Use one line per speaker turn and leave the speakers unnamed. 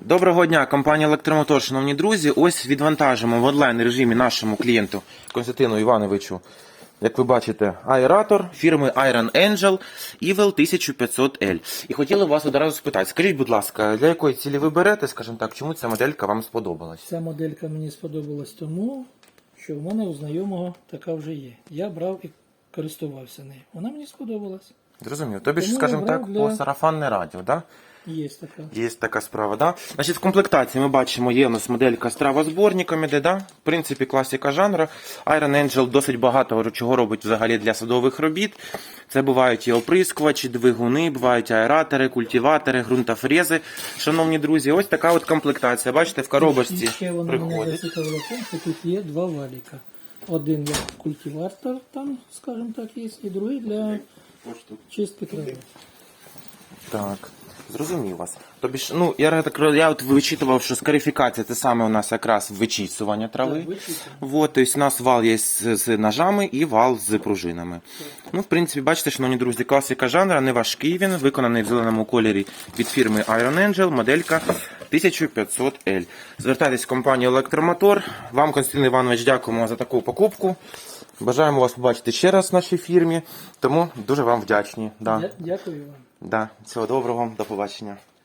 Доброго дня, компанія Електромотор, шановні друзі. Ось відвантажимо в онлайн режимі нашому клієнту Константину Івановичу, як ви бачите, аератор фірми Iron Angel Evil 1500L. І хотіли вас одразу спитати, скажіть, будь ласка, для якої цілі ви берете, скажімо так, чому ця моделька вам сподобалась?
Ця моделька мені сподобалась тому, що в мене у знайомого така вже є. Я брав і користувався нею. Вона мені сподобалась.
Зрозумів. Тобі ж, скажімо так,
брав
по сарафанне радіо, да?
Є така.
Є така справа, да? Значить, в комплектації ми бачимо, є у нас моделька з травозборниками, де, да? В принципі, класика жанру. Iron Angel досить багато чого робить взагалі для садових робіт. Це бувають і оприскувачі, двигуни, бувають аератори, культиватори, ґрунтофрези. Шановні друзі, ось така от комплектація. Бачите, в
І
коробочці
ще вона мене
приходить.
зацікавила що тут є два валіка. Один як культиватор, там, скажімо так, є, і другий для чистки трави.
Так, зрозумів вас. Тобі ж, ну, я так я от вичитував, що скарифікація це саме у нас якраз вичісування трави. Вот, тобто у нас вал є з, з ножами і вал з пружинами. Ну, в принципі, бачите, шановні друзі, класика жанра, не важкий він, виконаний в зеленому кольорі від фірми Iron Angel, моделька 1500L. Звертайтесь в компанію Електромотор. Вам, Константин Іванович, дякуємо за таку покупку. Бажаємо вас побачити ще раз в нашій фірмі, тому дуже вам вдячні. Да.
Дякую вам.
Да. Всього доброго, до побачення.